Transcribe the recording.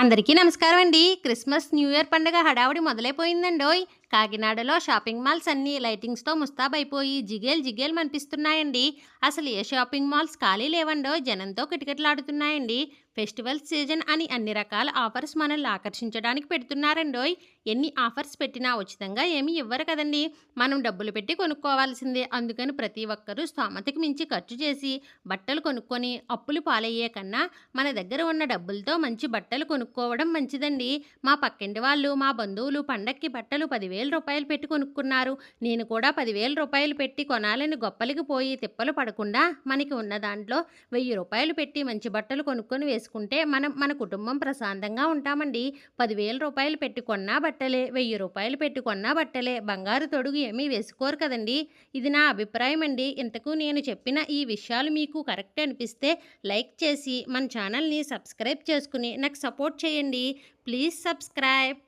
అందరికీ నమస్కారం అండి. క్రిస్మస్ న్యూ ఇయర్ పండుగ హడావుడి మొదలైపోయిందండోయ్. కాకినాడలో షాపింగ్ మాల్స్ అన్నీ లైటింగ్స్తో ముస్తాబైపోయి జిగేల్ జిగేల్ అనిపిస్తున్నాయండి అసలు ఏ షాపింగ్ మాల్స్ ఖాళీ లేవండో జనంతో కిటకిటలాడుతున్నాయండి. ఫెస్టివల్ సీజన్ అని అన్ని రకాల ఆఫర్స్ మనల్ని ఆకర్షించడానికి పెడుతున్నారండోయ్. ఎన్ని ఆఫర్స్ పెట్టినా ఉచితంగా ఏమీ ఇవ్వరు కదండి. మనం డబ్బులు పెట్టి కొనుక్కోవాల్సిందే. అందుకని ప్రతి ఒక్కరూ స్తోమతకి మించి ఖర్చు చేసి బట్టలు కొనుక్కొని అప్పులు పాలయ్యే కన్నా మన దగ్గర ఉన్న డబ్బులతో మంచి బట్టలు కొనుక్కోవడం మంచిదండి. మా పక్కింటి వాళ్ళు మా బంధువులు పండక్కి బట్టలు పదివేల రూపాయలు పెట్టి కొనుక్కున్నారు. నేను కూడా పదివేల రూపాయలు పెట్టి కొనాలని గొప్పలకి పోయి తిప్పలు పడకుండా మనకి ఉన్న దాంట్లో వెయ్యి రూపాయలు పెట్టి మంచి బట్టలు కొనుక్కొని వేసుకుంటే మనం మన కుటుంబం ప్రశాంతంగా ఉంటామండి. పదివేల రూపాయలు పెట్టుకున్నా బట్టలే వెయ్యి రూపాయలు పెట్టుకున్నా బట్టలే బంగారు తొడుగు ఏమీ వేసుకోరు కదండి. ఇది నా అభిప్రాయం అండి. ఇంతకు నేను చెప్పిన ఈ విషయాలు మీకు కరెక్ట్ అనిపిస్తే లైక్ చేసి మన ఛానల్ని సబ్స్క్రైబ్ చేసుకుని నాకు సపోర్ట్ చేయండి. Please subscribe.